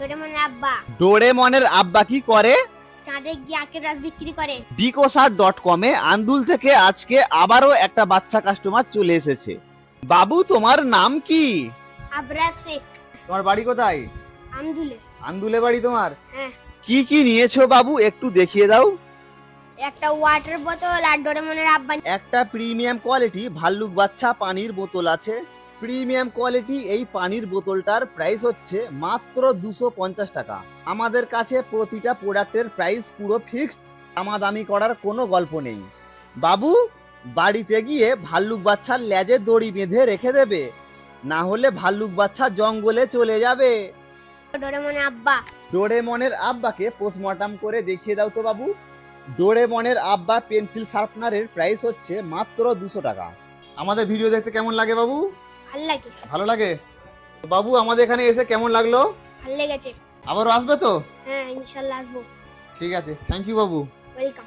ডোরেমনের আব্বা। ডোরেমনের আব্বা কি করে? চাঁদে গিয়ে আখের রস বিক্রি করে। ডিকোসার ডট কমে আন্দুল থেকে আজকে আবারও একটা বাচ্চা কাস্টমার চলে এসেছে। বাবু তোমার নাম কি? আবরা শেখ। তোমার বাড়ি কোথায়? আমদুলে আন্দুলে বাড়ি তোমার? হ্যাঁ। কি কি নিয়েছো বাবু একটু দেখিয়ে দাও। একটা ওয়াটার বোতল আর ডোরেমনের আব্বা। একটা প্রিমিয়াম কোয়ালিটি ভাল্লুক বাচ্চা পানির বোতল আছে। প্রিমিয়াম কোয়ালিটি এই পানির বোতলটার প্রাইস হচ্ছে মাত্র দুশো পঞ্চাশ টাকা। আমাদের কাছে প্রতিটা প্রোডাক্টের প্রাইস পুরো ফিক্সড দামাদামি করার কোনো গল্প নেই। বাবু বাড়িতে গিয়ে ভাল্লুক বাচ্চার লেজে দড়ি বেঁধে রেখে দেবে না হলে ভাল্লুক বাচ্চা জঙ্গলে চলে যাবে। ডোরেমনের আব্বা। ডোরেমনের আব্বাকে পোস্টমর্টম করে দেখিয়ে দাও তো বাবু। ডোরেমনের আব্বা পেন্সিল শার্পনারের প্রাইস হচ্ছে মাত্র দুশো টাকা। আমাদের ভিডিও দেখতে কেমন লাগে বাবু? ভালো লাগে? ভালো লাগে বাবু আমাদের এখানে এসে কেমন লাগল? ভালো লেগেছে আবারও আসবে তো? হ্যাঁ ইনশাল্লাহ আসব। ঠিক আছে। Thank you Babu. ওয়েলকাম